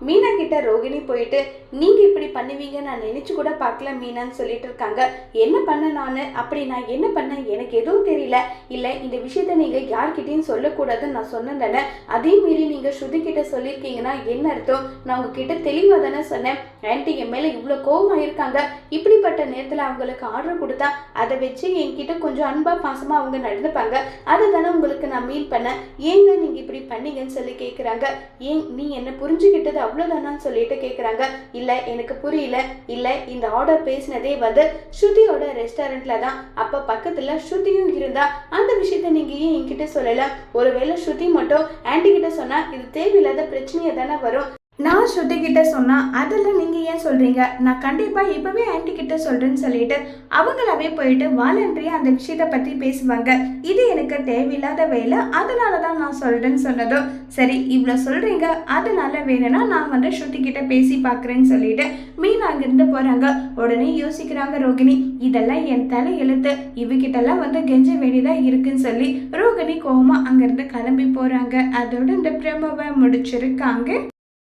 மீனா கிட்ட ரோகிணி போயிட்டு நீங்க இப்படி பண்ணுவீங்க நான் நினைச்சு கூட பார்க்கல மீனான்னு சொல்லிட்டு இருக்காங்க. என்ன பண்ண நான்? அப்படி நான் என்ன பண்ண எனக்கு எதுவும் தெரியல. இல்ல இந்த விஷயத்த நீங்க யார்கிட்டயும் சொல்லக்கூடாதுன்னு நான் சொன்னேன் தானே? அதே மீறி நீங்க ஸ்ருதி கிட்ட சொல்லியிருக்கீங்கன்னா என்ன அர்த்தம்? நான் உங்ககிட்ட தெளிவாக தானே சொன்னேன். ஆன்டி என் மேல இவ்வளோ கோபம் இருக்காங்க. இப்படிப்பட்ட நேரத்தில் அவங்களுக்கு ஆர்டர் கொடுத்தா அதை வச்சு என்கிட்ட கொஞ்சம் அன்பா பாசமா அவங்க நடந்துப்பாங்க. அதை தானே உங்களுக்கு நான் மீட் பண்ணேன். ஏங்க நீங்க இப்படி பண்ணீங்கன்னு சொல்லி கேட்குறாங்க ஏன் நீ என்ன புரிஞ்சுக்கிட்டது அவ்வளோதானான்னு சொல்லிட்டு கேட்குறாங்க இல்லை எனக்கு புரியல. இல்லை இந்த ஆர்டர் பேசினதே வந்து ஸ்ருதியோட ரெஸ்டாரண்ட்ல தான். அப்போ பக்கத்தில் ஸ்ருதியும் இருந்தா அந்த விஷயத்த நீங்கள் ஏன் என்கிட்ட சொல்லலை? ஒருவேளை ஸ்ருதி மட்டும் ஆண்டிகிட்ட சொன்னால் இது தேவையில்லாத பிரச்சனையாக தானே வரும்? நான் ஸ்ருதி கிட்ட சொன்னா அதெல்லாம் நீங்க ஏன் சொல்றீங்க? நான் கண்டிப்பா இப்பவே ஆன்டி கிட்ட சொல்றேன்னு சொல்லிட்டு அவங்களாவே போயிட்டு வாலண்டரியா அந்த விஷயத்தை பத்தி பேசுவாங்க. இது எனக்கு தேவையில்லாத வேலை அதனால தான் நான் சொல்றேன்னு சொன்னதும் சரி இவ்வளோ சொல்றீங்க அதனால வேணும்னா நான் வந்து ஸ்ருதி கிட்ட பேசி பார்க்குறேன்னு சொல்லிட்டு மீன் அங்கிருந்து போறாங்க. உடனே யோசிக்கிறாங்க ரோகிணி இதெல்லாம் என் தலை எழுத்து இவகிட்டெல்லாம் வந்து கெஞ்ச வேண்டியதா இருக்குன்னு சொல்லி ரோகிணி கோவமா அங்கிருந்து கிளம்பி போறாங்க. அதோட இந்த பிரமவை முடிச்சிருக்காங்க.